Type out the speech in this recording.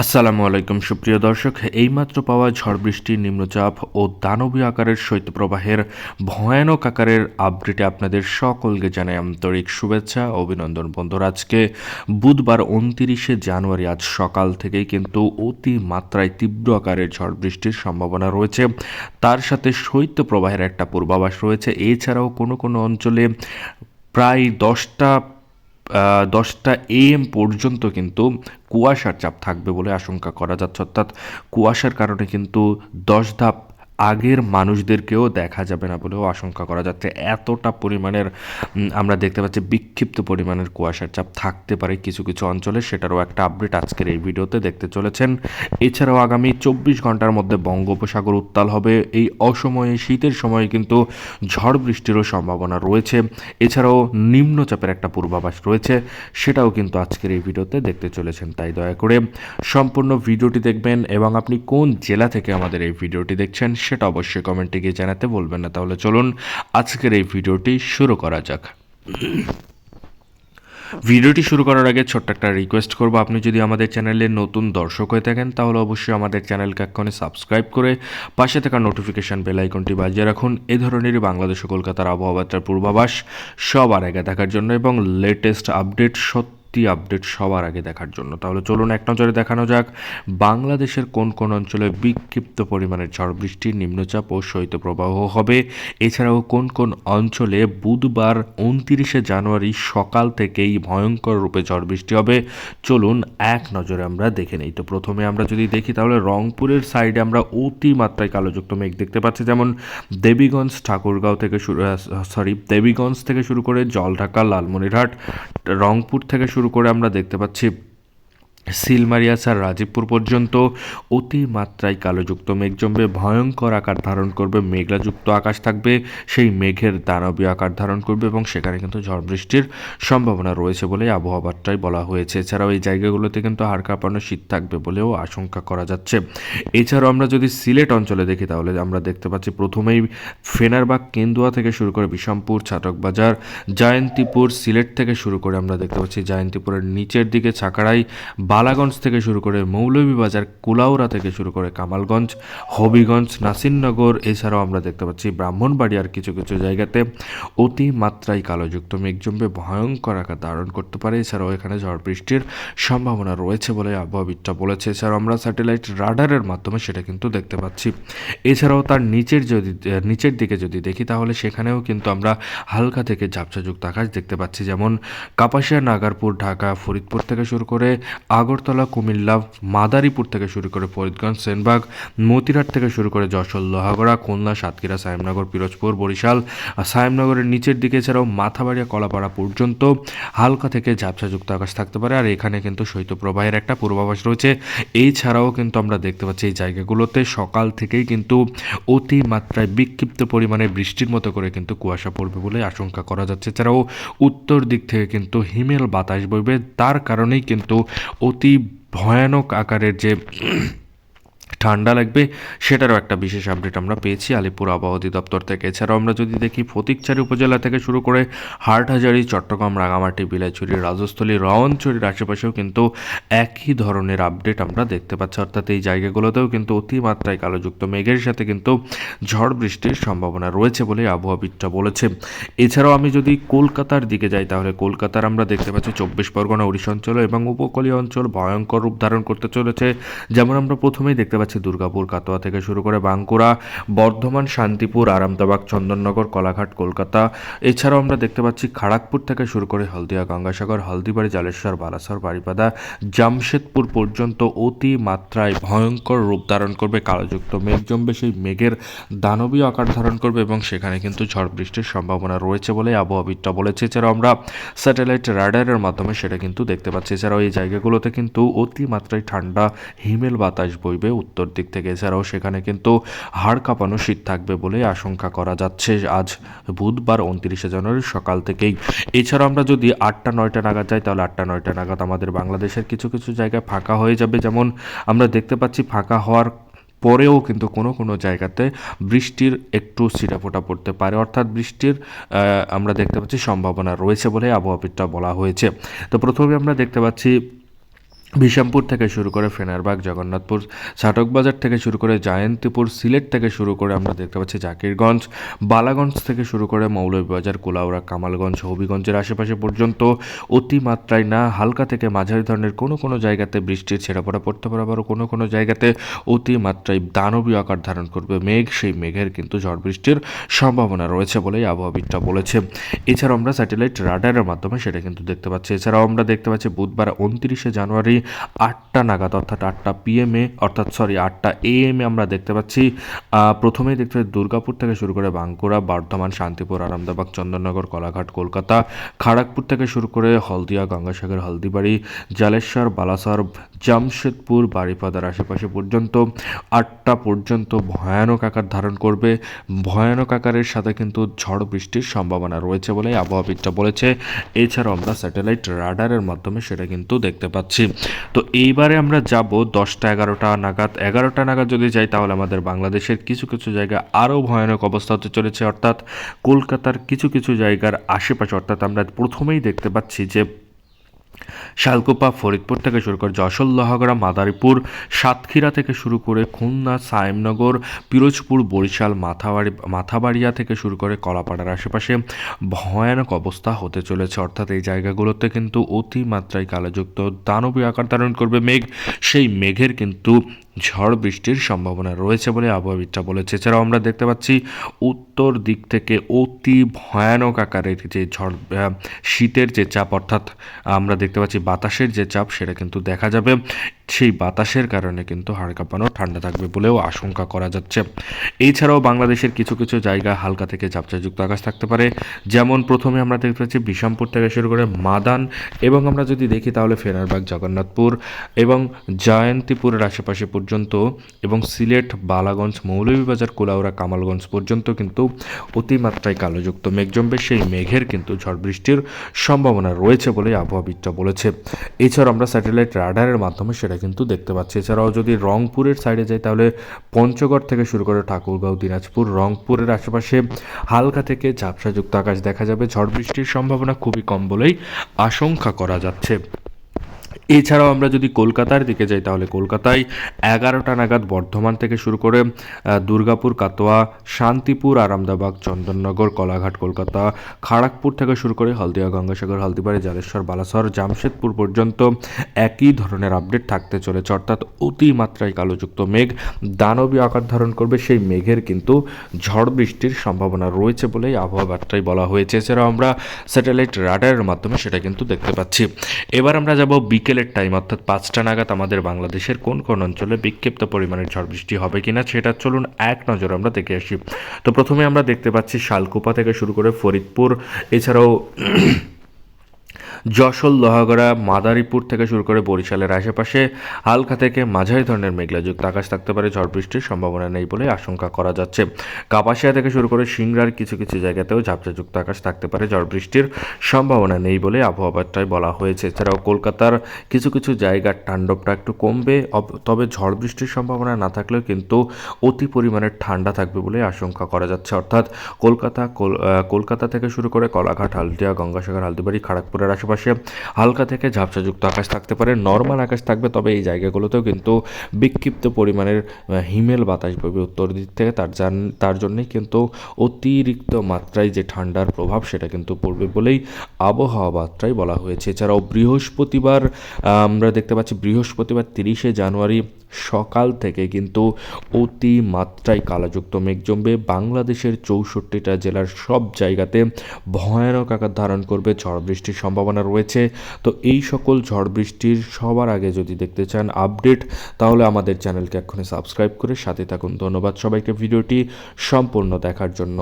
আসসালামু আলাইকুম, সুপ্রিয় দর্শক। এইমাত্র পাওয়া ঝড় বৃষ্টি নিম্নচাপ ও দানবীয় আকারের শৈত্যপ্রবাহের ভয়ানক আকারের আপডেটে আপনাদের সকলকে জানাই আন্তরিক শুভেচ্ছা অভিনন্দন। বন্ধুরা, আজকে বুধবার উনতিরিশে জানুয়ারি, আজ সকাল থেকেই কিন্তু অতি মাত্রায় তীব্র আকারের ঝড় বৃষ্টির সম্ভাবনা রয়েছে। তার সাথে শৈত্যপ্রবাহের একটা পূর্বাভাস রয়েছে। এছাড়াও কোনো কোনো অঞ্চলে প্রায় দশটা দশটা এ এম পর্যন্ত কিন্তু কুয়াশার চাপ থাকবে বলে আশঙ্কা করা যাচ্ছে। অর্থাৎ কুয়াশার কারণে কিন্তু দশ ধাপ আগের মানুষদেরকেও দেখা যাবে না বলেও আশঙ্কা করা যাচ্ছে। এতটা পরিমাণের আমরা দেখতে পাচ্ছি বিক্ষিপ্ত পরিমাণের কুয়াশার চাপ থাকতে পারে কিছু কিছু অঞ্চলে। সেটারও একটা আপডেট আজকের এই ভিডিওতে দেখতে চলেছেন। এছাড়াও আগামী চব্বিশ ঘণ্টার মধ্যে বঙ্গোপসাগর উত্তাল হবে। এই অসময়ে শীতের সময়ে কিন্তু ঝড় বৃষ্টিরও সম্ভাবনা রয়েছে। এছাড়াও নিম্নচাপের একটা পূর্বাভাস রয়েছে, সেটাও কিন্তু আজকের এই ভিডিওতে দেখতে চলেছেন, তাই দয়া করে সম্পূর্ণ ভিডিওটি দেখবেন এবং আপনি কোন জেলা থেকে আমাদের এই ভিডিওটি দেখছেন সেটা অবশ্যই কমেন্টে গিয়ে জানাতে বলবেন না। তাহলে চলুন আজকের এই ভিডিওটি শুরু করা যাক। ভিডিওটি শুরু করার আগে ছোট্ট একটা রিকোয়েস্ট করব। আপনি যদি আমাদের চ্যানেলে নতুন দর্শক হয়ে থাকেন, তাহলে অবশ্যই আমাদের চ্যানেলকে এক্ষণে সাবস্ক্রাইব করে পাশে থাকা নোটিফিকেশান বেল আইকনটি বাজিয়ে রাখুন। এ ধরনের বাংলাদেশ কলকাতার আবহাওয়াটার পূর্বাভাস সবার আগে দেখার জন্য এবং লেটেস্ট আপডেট সত্যি আপডেট সবার আগে দেখার জন্য। তাহলে চলুন এক নজরে দেখানো যাক, বাংলাদেশের কোন কোন অঞ্চলে বিক্ষিপ্ত পরিমাণের ঝড় বৃষ্টি নিম্নচাপ ও শৈত্যপ্রবাহ হবে। এছাড়াও কোন কোন অঞ্চলে বুধবার উনতিরিশে জানুয়ারি সকাল থেকেই ভয়ঙ্কর রূপে ঝড় বৃষ্টি হবে? চলুন এক নজরে আমরা দেখে নেই। তো প্রথমে আমরা যদি দেখি, তাহলে রংপুরের সাইডে আমরা অতিমাত্রায় কালোযুক্ত মেঘ দেখতে পাচ্ছি। যেমন দেবীগঞ্জ, ঠাকুরগাঁও থেকে শুরু সরি দেবীগঞ্জ থেকে শুরু করে জলঢাকা, লালমনিরহাট, রংপুর থেকে শুরু করে আমরা দেখতে পাচ্ছি সিলমারিয়াসার রাজীবপুর পর্যন্ত অতি মাত্রায় কালোযুক্ত মেঘ জমবে, ভয়ঙ্কর আকার ধারণ করবে, মেঘলাযুক্ত আকাশ থাকবে, সেই মেঘের দানবীয় আকার ধারণ করবে এবং সেখানে কিন্তু ঝড় বৃষ্টির সম্ভাবনা রয়েছে বলে আবহাওয়া বার্তায় বলা হয়েছে। এছাড়াও এই জায়গাগুলোতে কিন্তু হাড় কাঁপানো শীত থাকবে বলেও আশঙ্কা করা যাচ্ছে। এছাড়াও আমরা যদি সিলেট অঞ্চলে দেখি তাহলে আমরা দেখতে পাচ্ছি প্রথমেই ফেনারবাগ, কেন্দুয়া থেকে শুরু করে বিষমপুর ছাতকবাজার জয়ন্তীপুর, সিলেট থেকে শুরু করে আমরা দেখতে পাচ্ছি জয়ন্তীপুরের নিচের দিকে, ছাকাড়াই বালাগঞ্জ থেকে শুরু করে মৌলভীবাজার, কুলাউড়া থেকে শুরু করে কামালগঞ্জ, হবিগঞ্জ, নাসিরনগর, এছাড়াও আমরা দেখতে পাচ্ছি ব্রাহ্মণবাড়িয়ার কিছু কিছু জায়গাতে অতি মাত্রায় কালোযুক্ত মেঘ ভয়ঙ্কর আকার ধারণ করতে পারে। এছাড়াও এখানে ঝড় বৃষ্টির সম্ভাবনা রয়েছে বলে আবহাওয়াবিদটা বলেছে। এছাড়াও আমরা স্যাটেলাইট রাডারের মাধ্যমে সেটা কিন্তু দেখতে পাচ্ছি। এছাড়াও তার নিচের যদি, নিচের দিকে যদি দেখি, তাহলে সেখানেও কিন্তু আমরা হালকা থেকে ঝাপসাযুক্ত আকাশ দেখতে পাচ্ছি। যেমন কাপাসিয়া, নাগারপুর, ঢাকা, ফরিদপুর থেকে শুরু করে আগরতলা, কুমিল্লা, মাদারীপুর থেকে শুরু করে ফরিদগঞ্জ, সেনবাগ মতিরাট থেকে শুরু করে যশোর, লোহাগড়া, খুলনা, সাতক্ষীরা, সাহেবনগর, পিরোজপুর, বরিশাল, সাহেবনগরের নিচের দিকে এছাড়াও মাথাবাড়িয়া, কলাপাড়া পর্যন্ত হালকা থেকে ঝাপসাযুক্ত আকাশ থাকতে পারে। আর এখানে কিন্তু শৈত্যপ্রবাহের একটা পূর্বাভাস রয়েছে। এছাড়াও কিন্তু আমরা দেখতে পাচ্ছি এই জায়গাগুলোতে সকাল থেকেই কিন্তু অতি মাত্রায় বিক্ষিপ্ত পরিমাণে বৃষ্টির মতো করে কিন্তু কুয়াশা পড়বে বলে আশঙ্কা করা যাচ্ছে। এছাড়াও উত্তর দিক থেকে কিন্তু হিমেল বাতাস বইবে। তার কারণেই কিন্তু অতি ভয়ানক আকারের যে ঠান্ডা লাগবে, সেটারও একটা বিশেষ আপডেট আমরা পেয়েছি আলিপুর আবহাওয়া অধিদপ্তর থেকে। এছাড়াও আমরা যদি দেখি ফতিকচারি উপজেলা থেকে শুরু করে হাটহাজারি, চট্টগ্রাম, রাঙামাটি বিলাইছড়ি রাজস্থলী রওয়ানছড়ির আশেপাশেও কিন্তু একই ধরনের আপডেট আমরা দেখতে পাচ্ছি। অর্থাৎ এই জায়গাগুলোতেও কিন্তু অতিমাত্রায় কালোযুক্ত মেঘের সাথে কিন্তু ঝড় বৃষ্টির সম্ভাবনা রয়েছে বলে আবহাওয়াবিদটা বলেছে। এছাড়াও আমি যদি কলকাতার দিকে যাই, তাহলে কলকাতার আমরা দেখতে পাচ্ছি চব্বিশ পরগনা, উড়িষ্যা অঞ্চল এবং উপকূলীয় অঞ্চল ভয়ঙ্কর রূপ ধারণ করতে চলেছে। যেমন আমরা প্রথমেই দেখতে পাচ্ছি দুর্গাপুর, কাটোয়া থেকে শুরু করে বাঁকুড়া, বর্ধমান, শান্তিপুর আরামদাবাগ চন্দননগর, কলাঘাট, কলকাতা। এছাড়াও আমরা দেখতে পাচ্ছি খড়গপুর থেকে শুরু করে হলদিয়া, গঙ্গাসাগর, হলদিবাড়ি, জালেশ্বর, বালাসর বাড়িপাদা জামশেদপুর পর্যন্ত অতি মাত্রায় ভয়ঙ্কর রূপ ধারণ করবে কালোযুক্ত মেঘ। জমবে সেই মেঘের দানবীয় আকার ধারণ করবে এবং সেখানে কিন্তু ঝড় বৃষ্টির সম্ভাবনা রয়েছে বলে আবহাওয়াবিদটা বলেছে। এছাড়াও আমরা স্যাটেলাইট রাডারের মাধ্যমে সেটা কিন্তু দেখতে পাচ্ছি। এছাড়াও এই জায়গাগুলোতে কিন্তু অতি মাত্রায় ঠান্ডা, হিমেল বাতাস বইবে উত্তর দিক থেকে। এছাড়াও সেখানে কিন্তু হাড় কাঁপানো শীত থাকবে বলে আশঙ্কা করা যাচ্ছে। আজ বুধবার উনত্রিশে জানুয়ারি সকাল থেকেই। এছাড়াও আমরা যদি আটটা, নয়টা নাগাদ যাই, তাহলে আটটা, নয়টা নাগাদ আমাদের বাংলাদেশের কিছু কিছু জায়গায় ফাঁকা হয়ে যাবে। যেমন আমরা দেখতে পাচ্ছি, ফাঁকা হওয়ার পরেও কিন্তু কোনো কোনো জায়গাতে বৃষ্টির একটু ছিটাফোটা পড়তে পারে। অর্থাৎ বৃষ্টির আমরা দেখতে পাচ্ছি সম্ভাবনা রয়েছে বলে আবহাওয়াবিদটা বলা হয়েছে। তো প্রথমে আমরা দেখতে পাচ্ছি বিশামপুর থেকে শুরু করে ফেনারবাগ, জগন্নাথপুর বাজার থেকে শুরু করে জায়ন্তীপুর, সিলেট থেকে শুরু করে আমরা দেখতে পাচ্ছি জাকিরগঞ্জ, বালাগঞ্জ থেকে শুরু করে মৌলভীবাজার, কোলাউড়া, কামালগঞ্জ, হবিগঞ্জের আশেপাশে পর্যন্ত অতিমাত্রায় না, হালকা থেকে মাঝারি ধরনের কোনো কোনো জায়গাতে বৃষ্টির ছেড়াপড়া পড়তে পারে, আবারও কোনো কোনো জায়গাতে অতিমাত্রায় দানবীয় আকার ধারণ করবে মেঘ, সেই মেঘের কিন্তু ঝড় বৃষ্টির সম্ভাবনা রয়েছে বলেই আবহাওয়াবিদটা বলেছে। এছাড়াও আমরা স্যাটেলাইট রাডারের মাধ্যমে সেটা কিন্তু দেখতে পাচ্ছি। এছাড়াও আমরা দেখতে পাচ্ছি বুধবার উনত্রিশে জানুয়ারি আটটা নাগাদ, অর্থাৎ আটটা পিএমএ অর্থাৎ সরি আটটা এএম এ আমরা দেখতে পাচ্ছি প্রথমেই দেখতে পাচ্ছি দুর্গাপুর থেকে শুরু করে বাঁকুড়া, বর্ধমান, শান্তিপুর, আরামদাবাগ, চন্দননগর, কলাঘাট, কলকাতা, খড়গপুর থেকে শুরু করে হলদিয়া, গঙ্গাসাগর, হলদিবাড়ি, জালেশ্বর, বালাসর, জামশেদপুর বাড়িপাদার আশেপাশে পর্যন্ত আটটা পর্যন্ত ভয়ানক আকার ধারণ করবে। ভয়ানক আকারের সাথে কিন্তু ঝড় বৃষ্টির সম্ভাবনা রয়েছে বলে আবহাওয়াবিদটা বলেছে। এছাড়াও আমরা স্যাটেলাইট রাডারের মাধ্যমে সেটা কিন্তু দেখতে পাচ্ছি। তো এইবারে আমরা যাব দশটা এগারোটা নাগাদ। এগারোটা নাগাদ যদি যাই, তাহলে আমাদের বাংলাদেশের কিছু কিছু জায়গায় আরও ভয়ানক অবস্থা হতে চলেছে। অর্থাৎ কলকাতার কিছু কিছু জায়গার আশেপাশে, অর্থাৎ আমরা প্রথমেই দেখতে পাচ্ছি যে শালকুপা, ফরিদপুর থেকে শুরু করে যশোর, লহগড়া, মাদারীপুর, সাতক্ষীরা থেকে শুরু করে খুলনা, সায়েমনগর, পিরোজপুর, বরিশাল, মাথাবাড়ি, মাথাবাড়িয়া থেকে শুরু করে কলাপাড়ার আশেপাশে ভয়ানক অবস্থা হতে চলেছে। অর্থাৎ এই জায়গাগুলোতে কিন্তু অতিমাত্রায় কালোযুক্ত দানবীয় আকার ধারণ করবে মেঘ। সেই মেঘের কিন্তু ঝড় বৃষ্টির সম্ভাবনা রয়েছে বলে আবহাওয়াবিদরা বলেছে। এছাড়াও আমরা দেখতে পাচ্ছি, উত্তর দিক থেকে অতি ভয়ানক আকারের যে ঝড় শীতের যে চাপ, অর্থাৎ আমরা দেখতে পাচ্ছি বাতাসের যে চাপ, সেটা কিন্তু দেখা যাবে। সেই বাতাসের কারণে কিন্তু হাড় কাঁপানো ঠান্ডা থাকবে বলেও আশঙ্কা করা যাচ্ছে। এছাড়াও বাংলাদেশের কিছু কিছু জায়গা হালকা থেকে ঝাপসাযুক্ত আকাশ থাকতে পারে। যেমন প্রথমে আমরা দেখতে পাচ্ছি বিশামপুর থেকে শুরু করে মাদান এবং আমরা যদি দেখি তাহলে ফেনারবাগ, জগন্নাথপুর এবং জয়ন্তীপুরের আশেপাশে পর্যন্ত এবং সিলেট, বালাগঞ্জ, মৌলভীবাজার, কোলাউড়া, কামালগঞ্জ পর্যন্ত কিন্তু অতিমাত্রায় কালোযুক্ত মেঘ জমবে। সেই মেঘের কিন্তু ঝড় বৃষ্টির সম্ভাবনা রয়েছে বলে আবহাওয়াবিদটা বলেছে। এছাড়াও আমরা স্যাটেলাইট রাডারের মাধ্যমে সেটা কিন্তু দেখতে পাচ্ছি। এছাড়াও যদি রংপুরের সাইডে যাই, তাহলে পঞ্চগড় থেকে শুরু করে ঠাকুরগাঁও, দিনাজপুর, রংপুরের আশেপাশে হালকা থেকে ঝাপসাযুক্ত আকাশ দেখা যাবে। ঝড় বৃষ্টির সম্ভাবনা খুবই কম বলেই আশঙ্কা করা যাচ্ছে। এছাড়াও আমরা যদি কলকাতার দিকে যাই, তাহলে কলকাতায় এগারোটা নাগাদ বর্ধমান থেকে শুরু করে দুর্গাপুর কাতোয়া শান্তিপুর আরামদাবাগ চন্দননগর, কলাঘাট, কলকাতা খড়গপুর থেকে শুরু করে হলদিয়া, গঙ্গাসাগর, হলদিবাড়ি, জালেশ্বর, বালাসর, জামশেদপুর পর্যন্ত একই ধরনের আপডেট থাকতে চলেছে। অর্থাৎ অতিমাত্রায় কালোযুক্ত মেঘ। দানবীয় আকার ধারণ করবে, সেই মেঘের কিন্তু ঝড় বৃষ্টির সম্ভাবনা রয়েছে বলেই আবহাওয়া বার্তায় বলা হয়েছে। এছাড়াও আমরা স্যাটেলাইট রাডারের মাধ্যমে সেটা কিন্তু দেখতে পাচ্ছি। এবার আমরা যাব বিকেলের টাইম অর্থাৎ পাঁচটা নাগাদ আমাদের বাংলাদেশের কোন কোন অঞ্চলে বিক্ষিপ্ত পরিমাণের ঝড় বৃষ্টি হবে কিনা সেটা চলুন এক নজর আমরা দেখে আসি। তো প্রথমে আমরা দেখতে পাচ্ছি শালকুপা থেকে শুরু করে ফরিদপুর, এছাড়াও যশোর, লোহাগড়া, মাদারীপুর থেকে শুরু করে বরিশালের আশেপাশে হালকা থেকে মাঝারি ধরনের মেঘলাযুক্ত আকাশ থাকতে পারে। ঝড় বৃষ্টির সম্ভাবনা নেই বলে আশঙ্কা করা যাচ্ছে। কাপাসিয়া থেকে শুরু করে সিংড়ার কিছু কিছু জায়গাতেও ঝাপসাযুক্ত আকাশ থাকতে পারে। ঝড় বৃষ্টির সম্ভাবনা নেই বলে আবহাওয়া বার্তায় বলা হয়েছে। এছাড়াও কলকাতার কিছু কিছু জায়গার তাণ্ডবটা একটু কমবে। তবে ঝড় বৃষ্টির সম্ভাবনা না থাকলেও কিন্তু অতি পরিমাণে ঠান্ডা থাকবে বলে আশঙ্কা করা যাচ্ছে। অর্থাৎ কলকাতা, কল- কলকাতা থেকে শুরু করে কলাঘাট, হালদিয়া, গঙ্গাসাগর, হালদিবাড়ি খড়গপুরের আশেপাশে হালকা থেকে ঝাপসাযুক্ত আকাশ থাকতে পারে। নর্মাল আকাশ থাকবে, তবে এই জায়গাগুলোতেও কিন্তু বিক্ষিপ্ত পরিমাণের হিমেল বাতাস বইবে উত্তর দিক থেকে। তার জান, তার জন্যই কিন্তু অতিরিক্ত মাত্রায় যে ঠান্ডার প্রভাব, সেটা কিন্তু পড়বে বলেই আবহাওয়া বার্তায় বলা হয়েছে। এছাড়াও বৃহস্পতিবার আমরা দেখতে পাচ্ছি বৃহস্পতিবার তিরিশে জানুয়ারি সকাল থেকে কিন্তু অতি মাত্রায় কালাযুক্ত মেঘ জমবে। বাংলাদেশের চৌষট্টিটা জেলার সব জায়গাতে ভয়ানক আকার ধারণ করবে। ঝড় বৃষ্টির সম্ভাবনা রয়েছে। তো এই সকল ঝড় বৃষ্টির সবার আগে যদি দেখতে চান আপডেট, তাহলে আমাদের চ্যানেলকে এক্ষুনি সাবস্ক্রাইব করে সাথে থাকুন। ধন্যবাদ সবাইকে ভিডিওটি সম্পূর্ণ দেখার জন্য।